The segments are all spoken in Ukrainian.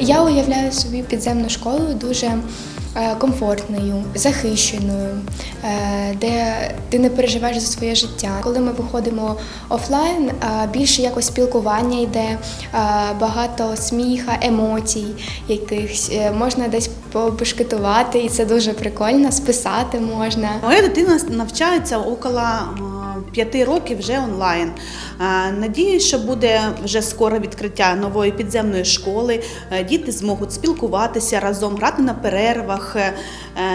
Я уявляю собі підземну школу дуже е, комфортною, захищеною, е, де ти не переживаєш за своє життя. Коли ми виходимо офлайн, е, більше якось спілкування йде, багато сміха, емоцій якихось. Можна десь побешкетувати, і це дуже прикольно, списати можна. Моя дитина навчається около п'яти років вже онлайн. Е, Надіюсь, що буде вже скоро відкриття нової підземної школи. Е, Діти зможуть спілкуватися разом, грати на перервах, е,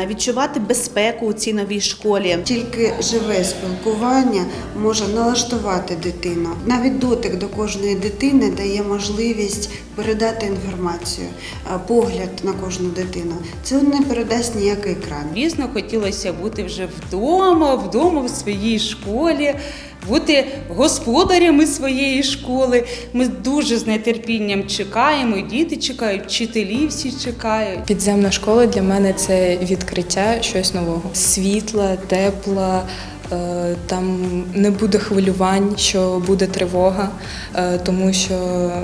відчувати безпеку у цій новій школі. Тільки живе спілкування може налаштувати дитину. Навіть дотик до кожної дитини дає можливість передати інформацію, погляд на кожну дитину. Це не передасть ніякий екран. Звісно, хотілося бути вже вдома, вдома в своїй школі, бути господарями своєї школи. Ми дуже з нетерпінням чекаємо, діти чекають, вчителі всі чекають. Підземна школа для мене це відкриття щось нового. Світла, тепла. е, Там не буде хвилювань, що буде тривога, е, тому що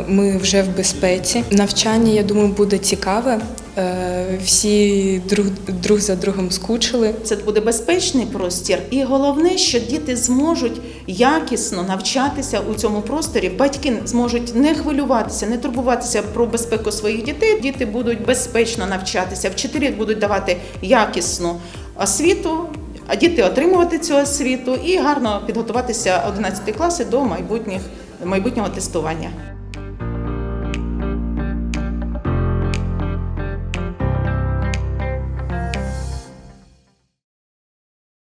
ми вже в безпеці. Навчання, я думаю, буде цікаве. Е, Всі друг, друг за другом скучили. Це буде безпечний простір, і головне, що діти зможуть якісно навчатися у цьому просторі. Батьки зможуть не хвилюватися, не турбуватися про безпеку своїх дітей. Діти будуть безпечно навчатися, вчителі будуть давати якісну освіту. А діти отримувати цю освіту і гарно підготуватися 11 класи до майбутніх майбутнього тестування.